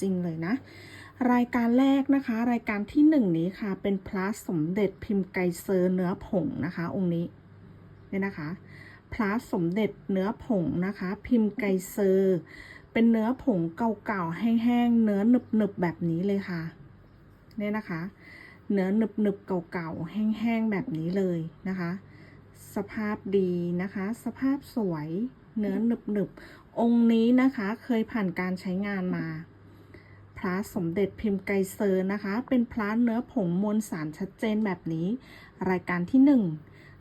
จริงเลยนะ รายการแรกนะคะ รายการที่หนึ่งนี้ค่ะ เป็นพระสมเด็จพิมพ์ไกเซอร์เนื้อผงนะคะ องค์นี้เนี่ยนะคะพระสมเด็จเนื้อผงนะคะ พิมพ์ไกเซอร์ เป็นเนื้อผงเก่าๆแห้งๆเนื้อหนึบๆแบบนี้เลยค่ะเนี่ยนะคะ เนื้อหนึบๆเก่าๆแห้งๆแบบนี้เลยนะคะ สภาพดีนะคะ สภาพสวยเนื้อหนึบๆองค์นี้นะคะเคยผ่านการใช้งานมา พระสมเด็จพิมพ์ไกเซอร์นะคะ เป็นพระเนื้อผงมวลสารชัดเจนแบบนี้ รายการที่หนึ่ง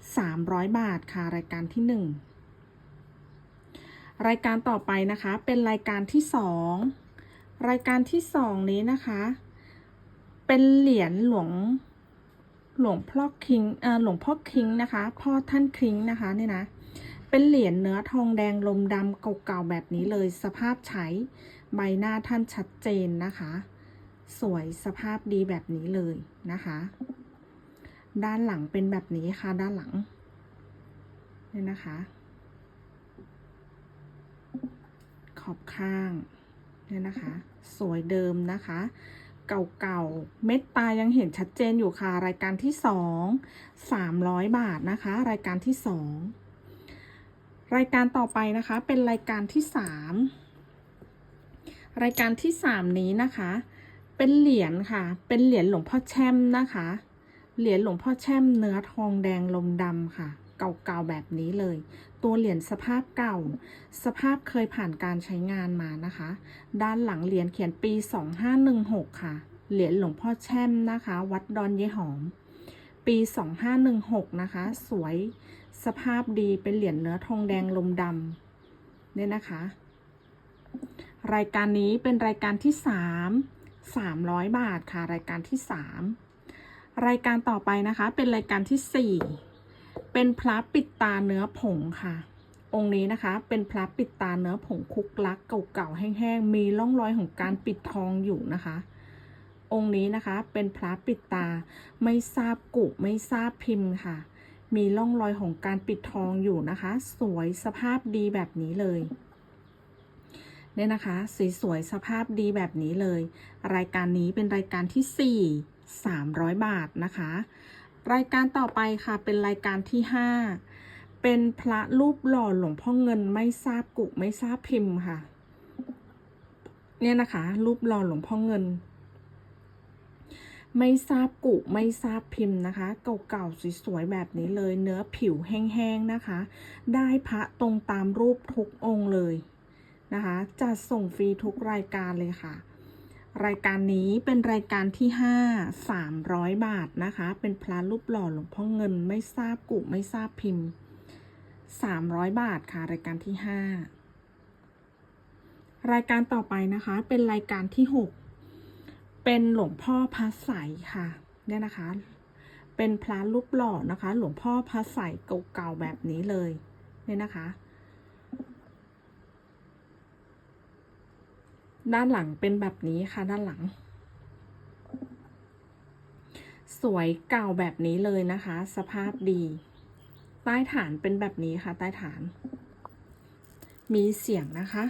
300 บาทค่ะ รายการที่หนึ่งรายการต่อไปนะคะ เป็นรายการที่สองรายการที่สองนี้นะคะ เป็นเหรียญหลวงหลวงพ่อคิงเอ่อหลวงพ่อคิงนะคะ พ่อท่านคิงนะคะเนี่ยนะ เป็นเหรียญเนื้อทองแดงลมดำเก่าๆแบบนี้เลยสภาพใช้ ใบหน้าท่านชัดเจนนะคะ สวยสภาพดีแบบนี้เลยนะคะ ด้านหลังเป็นแบบนี้ค่ะด้านหลังเนี่ยนะคะ ขอบข้างเนี่ยนะคะ สวยเดิมนะคะเก่าๆ เม็ดตายังเห็นชัดเจนอยู่ค่ะ รายการที่สองสามร้อยบาทนะคะ รายการที่สองรายการต่อไปนะคะ เป็นรายการที่สาม รายการที่สามนี้นะคะ เป็นเหรียญค่ะ เป็นเหรียญหลวงพ่อแช่มนะคะ เหรียญหลวงพ่อแช่มเนื้อทองแดงลมดำค่ะ เก่าๆแบบนี้เลย ตัวเหรียญสภาพเก่า สภาพเคยผ่านการใช้งานมานะคะ ด้านหลังเหรียญเขียนปี 2516 ค่ะ เหรียญหลวงพ่อแช่มนะคะ วัดดอนเยหอม ปี 2516 นะคะ สวย สภาพดี เป็นเหรียญเนื้อทองแดงลมดำเนี่ยนะคะ รายการนี้เป็นรายการที่ 3 300 บาทค่ะ รายการที่ 3 รายการต่อไปนะคะ เป็นรายการที่ 4 เป็นพระปิดตาเนื้อผงค่ะ องค์นี้นะคะเป็นพระปิดตาเนื้อผงคุกลักเก่าๆแห้งๆมีร่องรอยของการปิดทองอยู่นะคะ องค์นี้นะคะเป็นพระปิดตาไม่ทราบกุไม่ทราบพิมพ์ค่ะ มีร่องรอยของการปิดทองอยู่นะคะ สวยสภาพดีแบบนี้เลย เนี่ยนะคะ สีสวยสภาพดีแบบนี้เลย รายการนี้เป็นรายการที่ 4 300 บาทนะคะ รายการต่อไปค่ะเป็นรายการที่ 5 เป็นพระรูปหล่อหลวงพ่อเงินไม่ทราบกุไม่ทราบพิมพ์ค่ะ เนี่ยนะคะ รูปหล่อหลวงพ่อเงิน ไม่ทราบกุไม่ทราบพิมพ์นะคะ เก่าๆสวยๆแบบนี้เลย เนื้อผิวแห้งๆนะคะ ได้พระตรงตามรูปทุกองค์เลย นะคะจัดส่งฟรีทุกรายการเลยค่ะ รายการนี้เป็นรายการที่ 5 300 บาทนะคะ เป็นพระรูปหล่อหลวงพ่อเงินไม่ทราบกุไม่ทราบพิมพ์ 300 บาทค่ะ รายการที่ 5 รายการต่อไปนะคะเป็นรายการที่ 6 เป็นหลวงพ่อพระใสค่ะเนี่ยนะคะ เป็นพระรูปหล่อนะคะ หลวงพ่อพระใสเก่าๆแบบนี้เลยเนี่ยนะคะ ด้านหลังเป็นแบบนี้ค่ะด้านหลัง สวยเก่าแบบนี้เลยนะคะ สภาพดี ใต้ฐานเป็นแบบนี้ค่ะ ใต้ฐาน มีเสียงนะคะ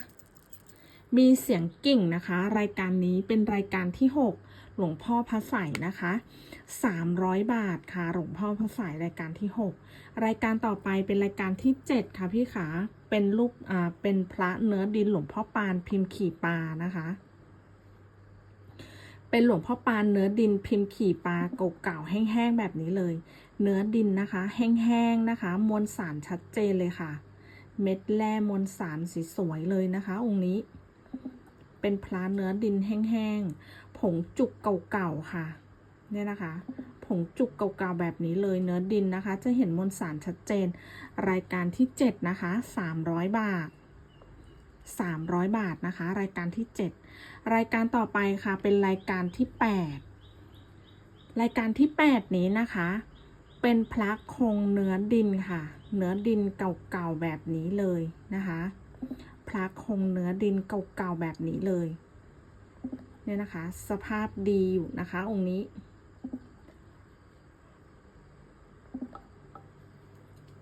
มีเสียงกิ่งนะคะ รายการนี้เป็นรายการที่ 6 หลวงพ่อพระใสนะคะ 300 บาทค่ะ หลวงพ่อพระใสรายการที่ 6 รายการต่อไปเป็นรายการที่ 7 ค่ะพี่ขา เป็นรูปอ่าเป็นพระเนื้อดินหลวงพ่อปานพิมพ์ขี่ปลานะคะ เป็นหลวงพ่อปานเนื้อดินพิมพ์ขี่ปลาเก่าๆแห้งๆแบบนี้เลย เนื้อดินนะคะ แห้งๆนะคะ มวลสารชัดเจนเลยค่ะ เม็ดแร่มวลสารสีสวยเลยนะคะ องค์นี้ เป็นพระเนื้อดินแห้งๆผงจุกเก่าๆค่ะ เนี่ยนะคะ ผงจุกเก่าๆแบบนี้เลยเนื้อดินนะคะ จะเห็นมวลสารชัดเจน รายการที่ 7 นะคะ 300 บาท 300 บาทนะคะ รายการที่ 7 รายการต่อไปค่ะเป็นรายการที่ 8 รายการที่ 8 นี้นะคะ เป็นพระคงเนื้อดินค่ะ เนื้อดินเก่าๆแบบนี้เลยนะคะพระคงเนื้อดินเก่าๆแบบนี้เลยเนี่ยนะคะ สภาพดีอยู่นะคะองค์นี้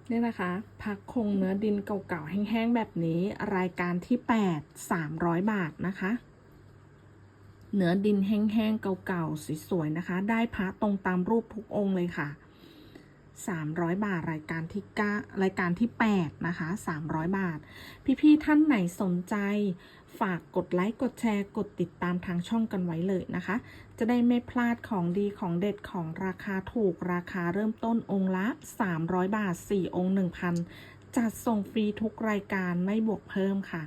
เนี่ยนะคะพักคงเนื้อดินเก่าๆ แห้งๆ แบบนี้รายการที่ 8 300 บาทนะคะ เนื้อดินแห้งๆ เก่าๆ สวยๆ นะคะ ได้พระตรงตามรูปทุกองค์เลยค่ะ 300 บาทรายการที่9รายการที่ 8 นะคะ 300 บาท พี่ๆ ท่านไหนสนใจ ฝากกดไลค์ กดแชร์ กดติดตามทางช่องกันไว้เลยนะคะ จะได้ไม่พลาดของดีของเด็ดของราคาถูกราคาเริ่มต้นองค์ละ 300 บาท 4 องค์ 1,000 จัดส่งฟรีทุกรายการไม่บวกเพิ่มค่ะ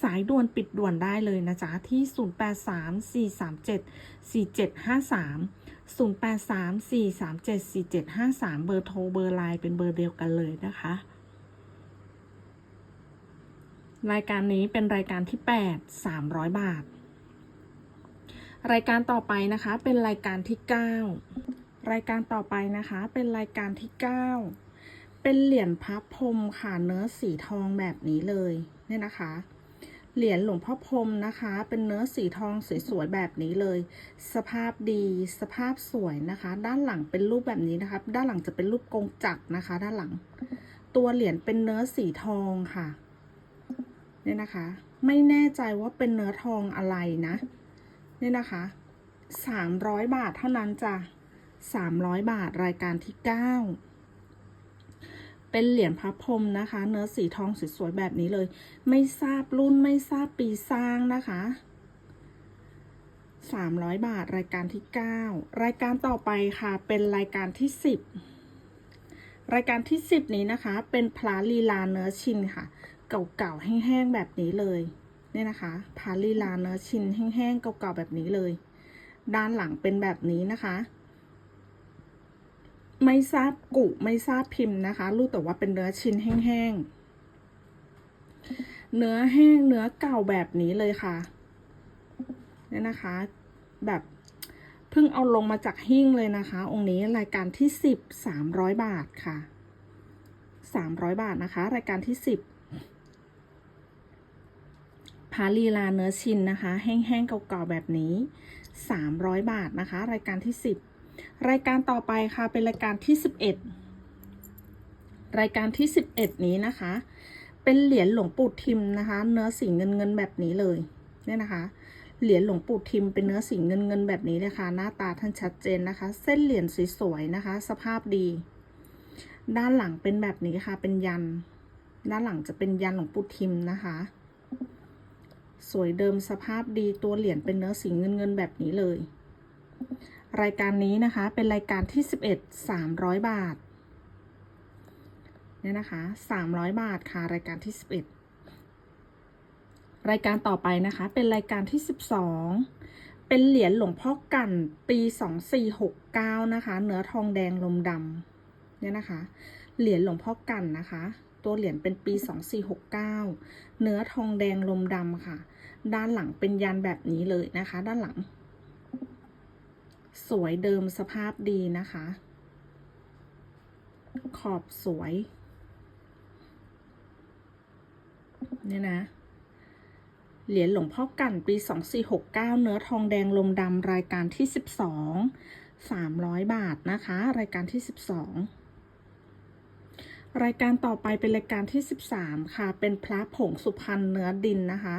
สายด่วนปิดด่วนได้เลยนะจ๊ะ ที่ 0834374753 0834374753 เบอร์โทรเบอร์ไลน์เป็นเบอร์เดียวกันเลยนะคะรายการนี้เป็นรายการที่ 8 300 บาท รายการต่อไปนะคะเป็นรายการที่ 9 รายการต่อไปนะคะเป็นรายการที่ 9 เป็นเหรียญพระพรมค่ะเนื้อสีทองแบบนี้เลยเนี่ยนะคะ เหรียญหลวงพ่อพรมนะคะ เป็นเนื้อสีทองสวยๆแบบนี้เลย สภาพดีสภาพสวยนะคะ ด้านหลังเป็นรูปแบบนี้นะคะ ด้านหลังจะเป็นรูปกงจักรนะคะ ด้านหลัง ตัวเหรียญเป็นเนื้อสีทองค่ะเนี่ยนะคะ ไม่แน่ใจว่าเป็นเนื้อทองอะไรนะ นี่นะคะสามร้อยบาทเท่านั้นจ้ะสามร้อยบาทรายการที่เก้าเป็นเหรียญพระพรมนะคะ เนื้อสีทองสวยๆแบบนี้เลย ไม่ทราบรุ่นไม่ทราบปีสร้างนะคะสามร้อยบาทรายการที่เก้ารายการต่อไปค่ะ เป็นรายการที่สิบรายการที่สิบนี้นะคะ เป็นพลาลีลาเนื้อชินค่ะ เก่าๆแห้งๆแบบนี้เลย เนี่ยนะคะพาลีลาเนื้อชิ้นแห้งๆเก่าๆแบบนี้เลย ด้านหลังเป็นแบบนี้นะคะ ไม่ทราบกุไม่ทราบพิมพ์นะคะ รู้แต่ว่าเป็นเนื้อชิ้นแห้งๆเนื้อแห้งเนื้อเก่าแบบนี้เลยค่ะเนี่ยนะคะ แบบเพิ่งเอาลงมาจากหิ้งเลยนะคะ องค์นี้รายการที่สิบสามร้อยบาทค่ะสามร้อยบาทนะคะ รายการที่สิบ พาลีลาเนื้อชินนะคะ แห้งๆเก่าๆแบบนี้สามร้อยบาทนะคะ รายการที่สิบรายการต่อไปค่ะเป็นรายการที่ 11 รายการที่ 11 นี้นะคะ เป็นเหรียญหลวงปู่ทิมนะคะ เนื้อสีเงินเงินแบบนี้เลยเนี่ยนะคะ เหรียญหลวงปู่ทิมเป็นเนื้อสีเงินเงินแบบนี้เลยค่ะหน้าตาท่านชัดเจนนะคะ เส้นเหรียญสวยๆนะคะ สภาพดี ด้านหลังเป็นแบบนี้ค่ะเป็นยัน ด้านหลังจะเป็นยันหลวงปู่ทิมนะคะ สวยเดิมสภาพดีตัวเหรียญเป็นเนื้อสีเงินเงินแบบนี้เลย รายการนี้นะคะเป็นรายการที่ 11 300 บาทเนี่ยนะคะ300 บาทค่ะรายการที่ 11 รายการต่อไปนะคะ เป็นรายการที่ 12 เป็นเหรียญหลวงพ่อกันปี 2469 นะคะ เนื้อทองแดงลมดำเนี่ยนะคะ เหรียญหลวงพ่อกันนะคะ ตัวเหรียญเป็นปี 2469 เนื้อทองแดงลมดำค่ะ ด้านหลังเป็นยันแบบนี้เลยนะคะ ด้านหลัง สวยเดิมสภาพดีนะคะ ขอบสวย เนี่ยนะ เหรียญหลวงพ่อกันปี 2469 เนื้อทองแดงลมดำรายการที่ 12 300 บาทนะคะ รายการที่ 12 รายการต่อไปเป็นรายการที่ 13 ค่ะ เป็นพระผงสุพรรณเนื้อดินนะคะ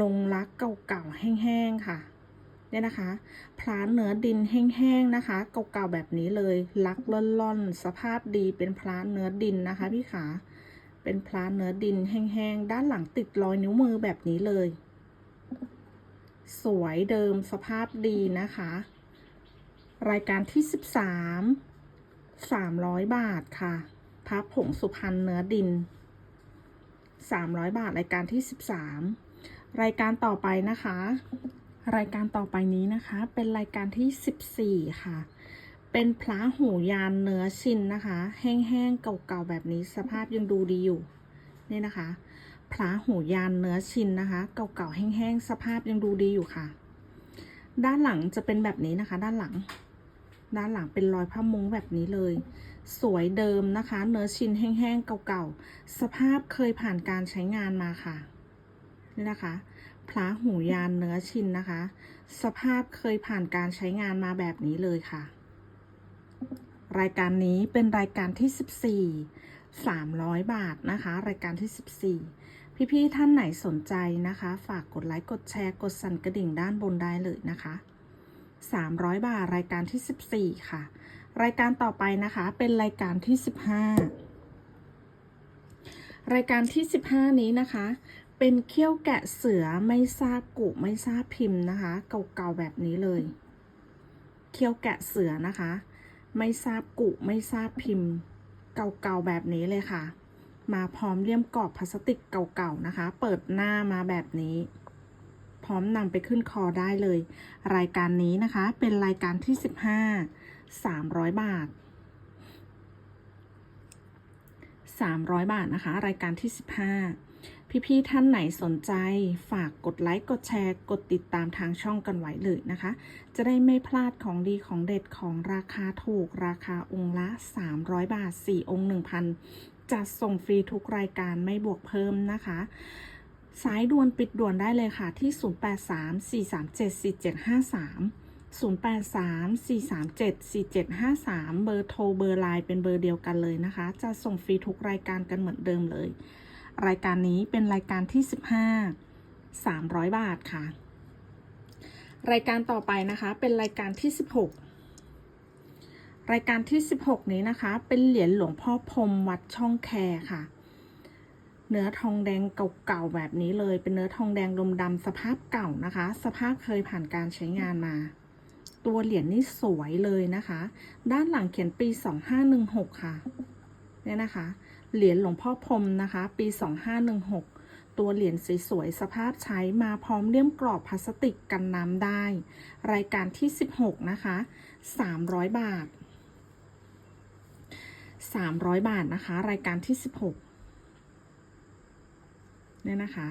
ลงรักเก่าๆแห้งๆค่ะ เนี่ยนะคะพลาเนื้อดินแห้งๆนะคะ เก่าๆแบบนี้เลยลักล่อนๆ สภาพดีเป็นพลาเนื้อดินนะคะพี่ขา เป็นพลาเนื้อดินแห้งๆ ด้านหลังติดรอยนิ้วมือแบบนี้เลย สวยเดิมสภาพดีนะคะ รายการที่ 13 300 บาทค่ะ พระผงสุพรรณเนื้อดิน 300 บาทรายการที่ 13 รายการต่อไปนะคะ รายการต่อไปนี้นะคะ เป็นรายการที่ 14 ค่ะ เป็นพระหูยานเนื้อชินนะคะ แห้งๆเก่าๆแบบนี้สภาพยังดูดีอยู่นี่นะคะพระหูยานเนื้อชินนะคะ เก่าๆแห้งๆสภาพยังดูดีอยู่ค่ะ ด้านหลังจะเป็นแบบนี้นะคะ ด้านหลัง ด้านหลังเป็นรอยผ้ามุ้งแบบนี้เลย สวยเดิมนะคะ เนื้อชินแห้งๆเก่าๆ สภาพเคยผ่านการใช้งานมาค่ะ นี่นะคะพระหูยานเนื้อชินนะคะ สภาพเคยผ่านการใช้งานมาแบบนี้เลยค่ะ รายการนี้เป็นรายการที่ 14 300 บาทนะคะ รายการที่ 14 พี่ๆท่านไหนสนใจนะคะ ฝากกดไลค์กดแชร์กดสั่นกระดิ่งด้านบนได้เลยนะคะ 300 บาทรายการที่ 14 ค่ะ รายการต่อไปนะคะ เป็นรายการที่ 15 รายการที่ 15 นี้นะคะ เป็นเขี้ยวแกะเสือไม่ทราบกุไม่ทราบพิมพ์นะคะ เก่าๆแบบนี้เลย เขี้ยวแกะเสือนะคะ ไม่ทราบกุไม่ทราบพิมพ์ เก่าๆแบบนี้เลยค่ะ มาพร้อมเลี่ยมกรอบพลาสติกเก่าๆนะคะ เปิดหน้ามาแบบนี้พร้อมนำไปขึ้นคอได้เลย รายการนี้นะคะเป็นรายการที่ 15 300 บาท 300 บาทนะคะ รายการที่ 15 พี่ๆท่านไหนสนใจฝากกดไลค์ กดแชร์ กดติดตามทางช่องกันไว้เลยนะคะ จะได้ไม่พลาดของดีของเด็ดของราคาถูกราคาองค์ละ 300 บาท 4 องค์ 1,000จัดส่งฟรีทุกรายการไม่บวกเพิ่มนะคะสายด่วนปิดด่วนได้เลยค่ะที่ 0834374753 0834374753 เบอร์โทรเบอร์ไลน์เป็นเบอร์เดียวกันเลยนะคะ จะส่งฟรีทุกรายการกันเหมือนเดิมเลย รายการนี้เป็นรายการที่ 15 300 บาทค่ะ รายการต่อไปนะคะเป็นรายการที่ 16 รายการที่ 16 นี้นะคะ เป็นเหรียญหลวงพ่อพรมวัดช่องแคค่ะเนื้อทองแดงเก่าๆแบบนี้เลย เป็นเนื้อทองแดงลมดำสภาพเก่านะคะ สภาพเคยผ่านการใช้งานมา ตัวเหรียญนี่สวยเลยนะคะ ด้านหลังเขียนปี 2516 ค่ะ เนี่ยนะคะ เหรียญหลวงพ่อพรมนะคะ ปี 2516 ตัวเหรียญสวยๆ สภาพใช้มาพร้อมเลี่ยมกรอบพลาสติกกันน้ำได้ รายการที่ 16 นะคะ 300 บาท 300 บาทนะคะ รายการที่ 16 เนี่ยนะคะ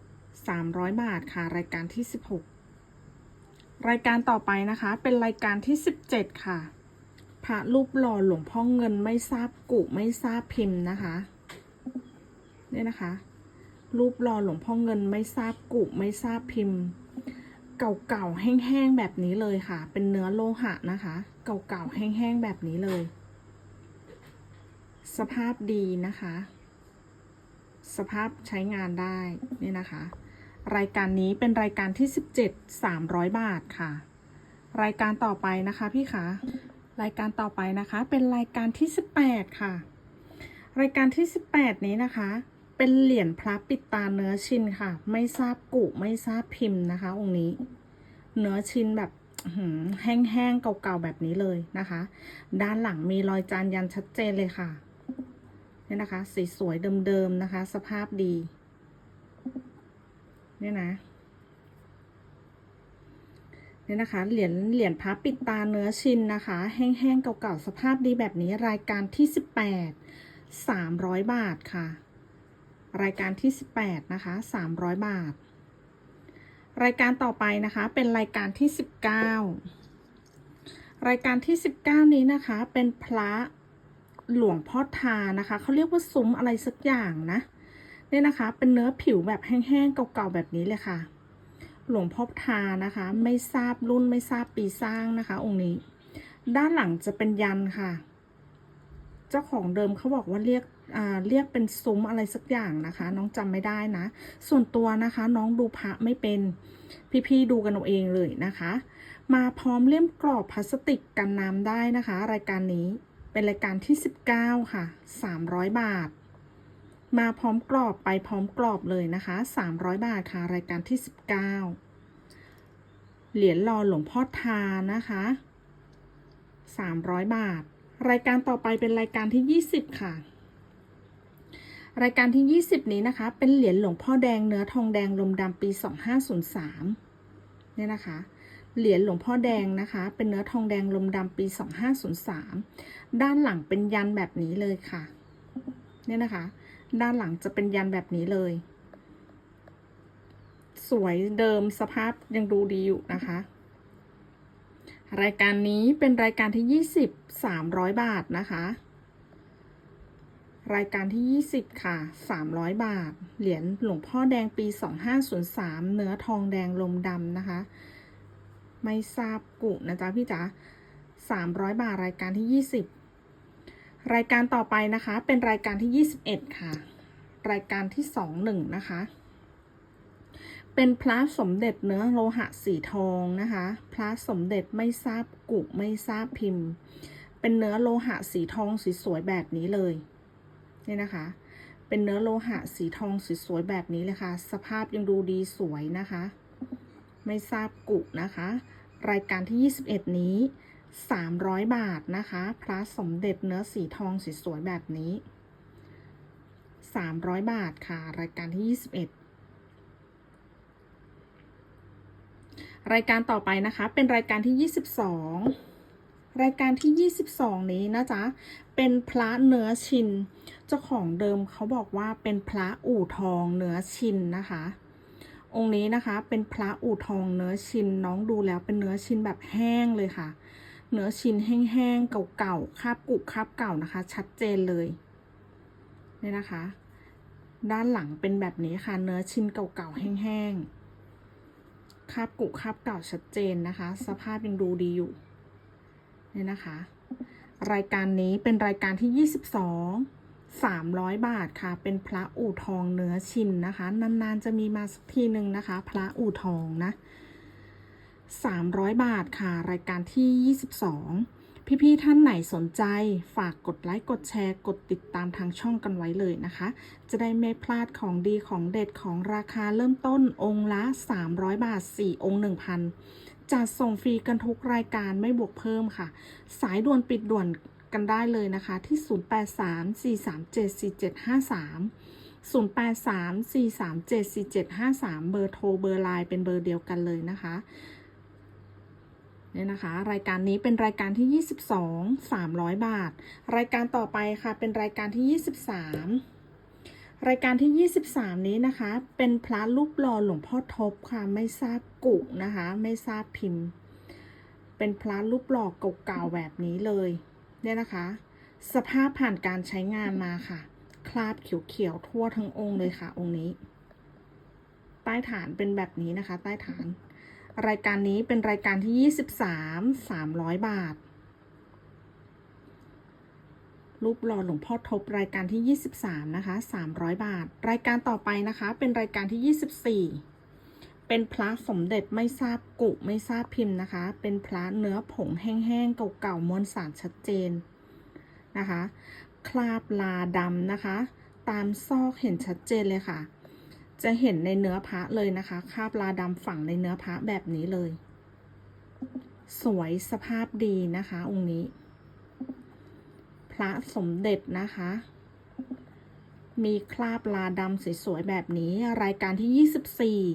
300 บาทค่ะ รายการที่ 16 รายการต่อไปนะคะ เป็นรายการที่ 17 ค่ะ พระรูปหล่อหลวงพ่อเงินไม่ทราบกุไม่ทราบพิมพ์นะคะเนี่ยนะคะ รูปหล่อหลวงพ่อเงินไม่ทราบกุไม่ทราบพิมพ์ เก่าๆแห้งๆแบบนี้เลยค่ะ เป็นเนื้อโลหะนะคะ เก่าๆแห้งๆแบบนี้เลย สภาพดีนะคะ สภาพใช้งานได้นี่นะคะ รายการนี้เป็นรายการที่ 17 300 บาทค่ะ รายการต่อไปนะคะพี่คะรายการต่อไปนะคะเป็นรายการที่ 18 ค่ะ รายการที่ 18 นี้นะคะ เป็นเหรียญพระปิดตาเนื้อชินค่ะ ไม่ทราบกุไม่ทราบพิมพ์นะคะ องค์นี้ เนื้อชินแบบแห้งๆเก่าๆแบบนี้เลยนะคะ ด้านหลังมีรอยจานยันชัดเจนเลยค่ะเนี่ยนะคะ สีสวยเดิมๆนะคะ สภาพดี เนี่ยนะเนี่ยนะคะ เหรียญ เหรียญพระปิดตาเนื้อชินนะคะ แห้งๆ เก่าๆ สภาพดีแบบนี้ รายการที่18 300บาทค่ะ รายการที่18นะคะ300บาท รายการต่อไปนะคะ เป็นรายการที่19รายการที่19นี้นะคะ เป็นพระหลวงพ่อทานะคะ เขาเรียกว่าซุ้มอะไรสักอย่างนะ เนี่ยนะคะ เป็นเนื้อผิวแบบแห้งๆเก่าๆแบบนี้เลยค่ะ หลวงพ่อทานะคะ ไม่ทราบรุ่นไม่ทราบปีสร้างนะคะ องค์นี้ ด้านหลังจะเป็นยันค่ะ เจ้าของเดิมเขาบอกว่าเรียกเรียกเป็นซุ้มอะไรสักอย่างนะคะ น้องจำไม่ได้นะ ส่วนตัวนะคะ น้องดูพระไม่เป็นพี่ๆดูกันเอาเองเลยนะคะ มาพร้อมเล่มกรอบพลาสติกกันน้ำได้นะคะ รายการนี้เป็นรายการที่ 19 ค่ะ 300 บาท มาพร้อมกรอบไปพร้อมกรอบเลยนะคะ 300 บาทค่ะ รายการที่ 19 เหรียญรอหลวงพ่อทานะคะ 300 บาท รายการต่อไปเป็นรายการที่ 20 ค่ะ รายการที่ 20 นี้นะคะ เป็นเหรียญหลวงพ่อแดงเนื้อทองแดงลมดำปี 2503 เนี่ยนะคะเหรียญหลวงพ่อแดงนะคะ เป็นเนื้อทองแดงลมดำปี 2503 ด้านหลังเป็นยันแบบนี้เลยค่ะ เนี่ยนะคะ ด้านหลังจะเป็นยันแบบนี้เลย สวยเดิมสภาพยังดูดีอยู่นะคะ รายการนี้เป็นรายการที่ 20 300 บาทนะคะ รายการที่ 20 ค่ะ 300 บาท เหรียญหลวงพ่อแดงปี 2503 เนื้อทองแดงลมดำนะคะ ไม่ทราบกุนะจ๊ะพี่จ๋า300 บาทรายการที่ 20 รายการต่อไปนะคะ เป็นรายการที่ 21 ค่ะ รายการที่สองหนึ่งนะคะ เป็นพระสมเด็จเนื้อโลหะสีทองนะคะพระสมเด็จไม่ทราบกุไม่ทราบพิมพ์ เป็นเนื้อโลหะสีทองสีสวยแบบนี้เลยนี่นะคะ เป็นเนื้อโลหะสีทองสีสวยแบบนี้เลยค่ะ สภาพยังดูดีสวยนะคะ ไม่ทราบกุนะคะ รายการที่ 21 นี้ 300 บาทนะคะ พระสมเด็จเนื้อสีทองสสวยๆแบบนี้ 300 บาทค่ะ รายการที่ 21 รายการต่อไปนะคะ เป็นรายการที่ 22 รายการที่ 22 นี้นะจ๊ะ เป็นพระเนื้อชิน เจ้าของเดิมเขาบอกว่าเป็นพระอู่ทองเนื้อชินนะคะองค์นี้นะคะเป็นพระอู่ทองเนื้อชินน้องดูแล้วเป็นเนื้อชินแบบแห้งเลยค่ะ เนื้อชิ้นแห้งๆเก่าๆคาบกุคาบเก่านะคะ ชัดเจนเลยนี่นะคะ ด้านหลังเป็นแบบนี้ค่ะ เนื้อชิ้นเก่าๆแห้งๆคาบกุคาบเก่าชัดเจนนะคะ สภาพยังดูดีอยู่นี่นะคะ รายการนี้เป็นรายการที่ 22 300 บาทค่ะ เป็นพระอู่ทองเนื้อชินนะคะ นาน ๆ จะมีมาสักทีหนึ่งนะคะ พระอู่ทองนะ 300 บาทค่ะ รายการที่ 22 พี่ ๆ ท่านไหนสนใจฝากกดไลค์ กดแชร์ กดติดตามทางช่องกันไว้เลยนะคะ จะได้ไม่พลาดของดีของเด็ดของราคาเริ่มต้นองค์ละ 300 บาท 4 องค์ 1,000จัดส่งฟรีกันทุกรายการไม่บวกเพิ่มค่ะ สายด่วนปิดด่วนกันได้เลยนะคะที่ 0834374753 0834374753 เบอร์โทรเบอร์ไลน์เป็นเบอร์เดียวกันเลยนะคะ เนี่ยนะคะ รายการนี้เป็นรายการที่ 22 300 บาท รายการต่อไปค่ะเป็นรายการที่ 23 รายการที่ 23 นี้นะคะ เป็นพระรูปหล่อหลวงพ่อทบค่ะไม่ทราบกุนะคะ ไม่ทราบพิมพ์ เป็นพระรูปหล่อเก่าๆแบบนี้เลยเนี่ยนะคะ สภาพผ่านการใช้งานมาค่ะ คราบเขียวๆทั่วทั้งองค์เลยค่ะองค์นี้ ใต้ฐานเป็นแบบนี้นะคะ ใต้ฐาน รายการนี้เป็นรายการที่ 23 300 บาท รูปหล่อหลวงพ่อทบรายการที่ 23 นะคะ 300 บาท รายการต่อไปนะคะ เป็นรายการที่ 24 เป็นพระสมเด็จไม่ทราบกุไม่ทราบพิมพ์นะคะ เป็นพระเนื้อผงแห้งๆเก่าๆมวลสารชัดเจนนะคะ คราบลาดำนะคะ ตามซอกเห็นชัดเจนเลยค่ะ จะเห็นในเนื้อพระเลยนะคะคราบลาดำฝังในเนื้อพระแบบนี้เลย สวยสภาพดีนะคะ องค์นี้ พระสมเด็จนะคะ มีคราบลาดำสวยๆแบบนี้ รายการที่ 24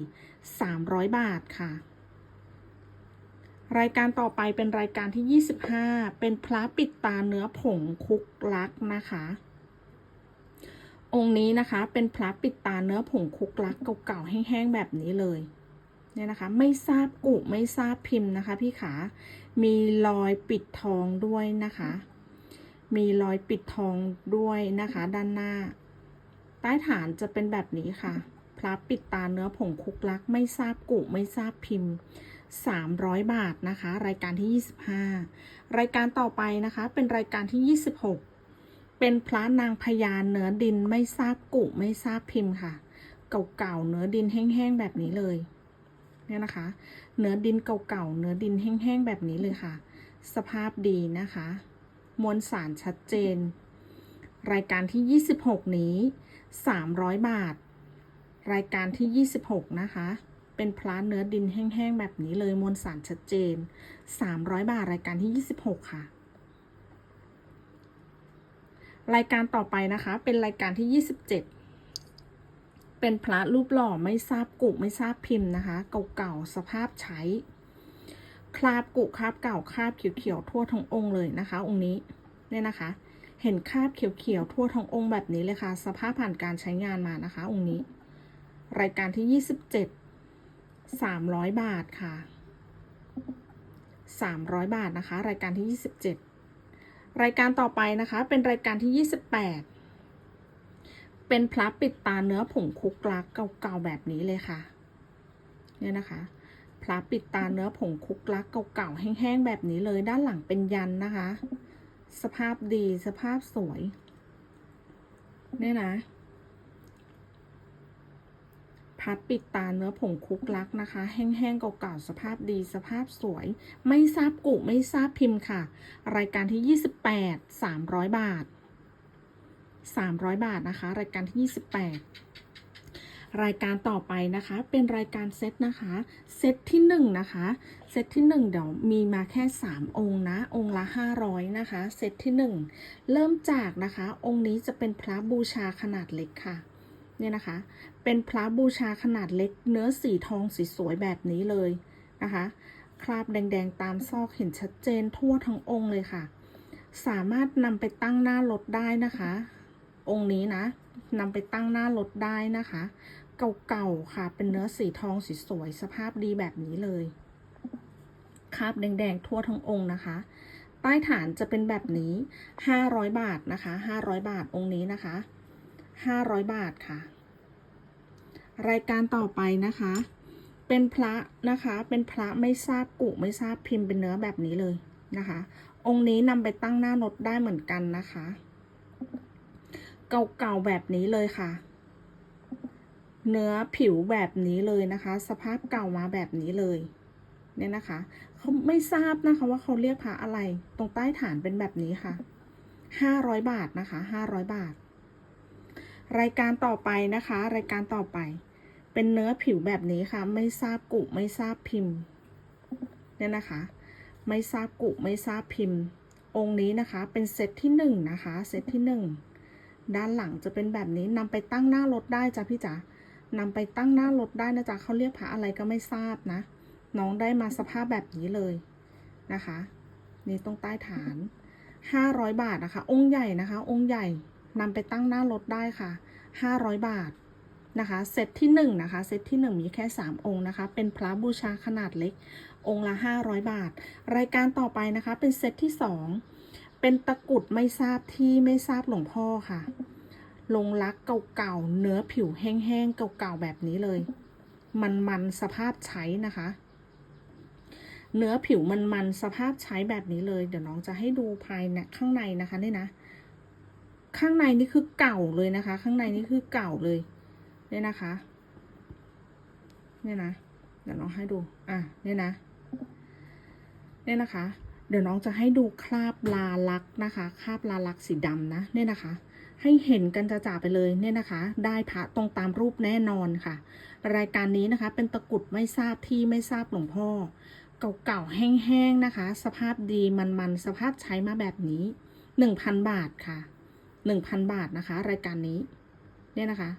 300 บาทค่ะ รายการต่อไปเป็นรายการที่ 25 เป็นพระปิดตาเนื้อผงคุกลักนะคะ องค์นี้นะคะเป็นพระปิดตาเนื้อผงคุกลักเก่าๆแห้งๆแบบนี้เลยเนี่ยนะคะ ไม่ทราบกุไม่ทราบพิมพ์นะคะ พี่ขามีรอยปิดทองด้วยนะคะ มีรอยปิดทองด้วยนะคะ ด้านหน้า ใต้ฐานจะเป็นแบบนี้ค่ะ พระปิดตาเนื้อผงคุกลัก ไม่ทราบกุไม่ทราบพิมพ์ 300 บาทนะคะ รายการที่ 25 รายการต่อไปนะคะ เป็นรายการที่ 26 เป็นพระนางพญาเนื้อดินไม่ทราบกุไม่ทราบพิมพ์ค่ะ เก่าๆเนื้อดินแห้งๆแบบนี้เลยเนี่ยนะคะ เนื้อดินเก่าๆเนื้อดินแห้งๆแบบนี้เลยค่ะ สภาพดีนะคะ มวลสารชัดเจน รายการที่ 26 นี้ 300 บาท รายการที่ 26 นะคะ เป็นพระเนื้อดินแห้งๆแบบนี้เลยมวลสารชัดเจน 300 บาทรายการที่ 26 ค่ะ รายการต่อไปนะคะ เป็นรายการที่ 27 เป็นพระรูปหล่อไม่ทราบกุไม่ทราบพิมพ์นะคะ เก่าๆสภาพใช้ คราบกุคราบเก่าคราบเขียวๆทั่วทั้งองค์เลยนะคะ องค์นี้เนี่ยนะคะ เห็นคราบเขียวๆทั่วทั้งองค์แบบนี้เลยค่ะ สภาพผ่านการใช้งานมานะคะ องค์นี้ รายการที่ 27 300 บาทค่ะ 300 บาทนะคะ รายการที่ 27 รายการต่อไปนะคะ เป็นรายการที่ 28 เป็นพระปิดตาเนื้อผงคุกลักเก่าๆแบบนี้เลยค่ะ เนี่ยนะคะพระปิดตาเนื้อผงคุกลักเก่าๆแห้งๆแบบนี้เลยด้านหลังเป็นยันนะคะ สภาพดีสภาพสวย เนี่ยนะ พัดปิดตาเนื้อผงคุกลักนะคะ แห้งๆเก่าๆสภาพดีสภาพสวย ไม่ทราบกุไม่ทราบพิมพ์ค่ะ รายการที่ 28 300 บาท 300 บาทนะคะ รายการที่ 28 รายการต่อไปนะคะ เป็นรายการเซตนะคะ เซตที่1นะคะ เซตที่ 1 เดี๋ยวมีมาแค่ 3 องค์นะ องค์ละ 500 นะคะ เซตที่ 1 เริ่มจากนะคะ องค์นี้จะเป็นพระบูชาขนาดเล็กค่ะ เนี่ยนะคะ เป็นพระบูชาขนาดเล็ก เนื้อสีทองสีสวยแบบนี้เลยนะคะ คราบแดงๆตามซอกเห็นชัดเจนทั่วทั้งองค์เลยค่ะ สามารถนำไปตั้งหน้ารถได้นะคะ องค์นี้นะนำไปตั้งหน้ารถได้นะคะ เก่าๆค่ะ เป็นเนื้อสีทองสีสวยสภาพดีแบบนี้เลย คราบแดงๆทั่วทั้งองค์นะคะใต้ฐานจะเป็นแบบนี้ 500 บาทนะคะ 500 บาทองค์นี้นะคะ 500 บาทค่ะ รายการต่อไปนะคะ เป็นพระนะคะ เป็นพระไม่ทราบกุไม่ทราบพิมพ์เป็นเนื้อแบบนี้เลยนะคะ องค์นี้นำไปตั้งหน้ารถได้เหมือนกันนะคะ เก่าๆแบบนี้เลยค่ะ เนื้อผิวแบบนี้เลยนะคะ สภาพเก่ามาแบบนี้เลยเนี่ยนะคะเขาไม่ทราบนะคะว่าเขาเรียกพระอะไร ตรงใต้ฐานเป็นแบบนี้ค่ะห้าร้อยบาทนะคะห้าร้อยบาท รายการต่อไปนะคะ รายการต่อไป เป็นเนื้อผิวแบบนี้ค่ะ ไม่ทราบกุไม่ทราบพิมพ์เนี่ยนะคะ ไม่ทราบกุไม่ทราบพิมพ์ องค์นี้นะคะเป็นเซตที่หนึ่งนะคะเซตที่หนึ่งด้านหลังจะเป็นแบบนี้นำไปตั้งหน้ารถได้จ้ะพี่จ๋านำไปตั้งหน้ารถได้นะจ๊ะเขาเรียกพระอะไรก็ไม่ทราบนะ น้องได้มาสภาพแบบนี้เลยนะคะ นี่ตรงใต้ฐาน 500 บาทนะคะ องค์ใหญ่นะคะ องค์ใหญ่ นำไปตั้งหน้ารถได้ค่ะ 500 บาทนะคะเซตที่1นะคะเซตที่ 1 มีแค่ 3 องค์นะคะ เป็นพระบูชาขนาดเล็ก องค์ละ 500 บาท รายการต่อไปนะคะเป็นเซตที่ 2 เป็นตะกุดไม่ทราบที่ไม่ทราบหลวงพ่อค่ะ ลงรักเก่าๆเนื้อผิวแห้งๆเก่าๆแบบนี้เลย มันๆสภาพใช้นะคะ เนื้อผิวมันๆสภาพใช้แบบนี้เลย เดี๋ยวน้องจะให้ดูภายในข้างในนะคะนี่นะ ข้างในนี่คือเก่าเลยนะคะ ข้างในนี่คือเก่าเลยเนี่ยนะคะ เนี่ยนะ เดี๋ยวน้องให้ดู อะ เนี่ยนะ เนี่ยนะคะ เดี๋ยวน้องจะให้ดูคราบลาลักนะคะ คราบลาลักสีดำนะ เนี่ยนะคะ ให้เห็นกันจะจ่าๆไปเลย เนี่ยนะคะ ได้พระตรงตามรูปแน่นอนค่ะ รายการนี้นะคะ เป็นตะกุดไม่ทราบที่ไม่ทราบหลวงพ่อ เก่าๆแห้งๆนะคะ สภาพดีมันๆ สภาพใช้มาแบบนี้หนึ่งพันบาทค่ะ หนึ่งพันบาทนะคะ รายการนี้เนี่ยนะคะ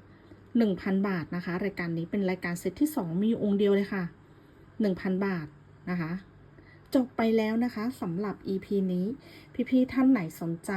หนึ่งพันบาทนะคะ รายการนี้เป็นรายการเซตที่สองมีองค์เดียวเลยค่ะหนึ่งพันบาทนะคะจบไปแล้วนะคะสำหรับ EP นี้ พี่ๆท่านไหนสนใจ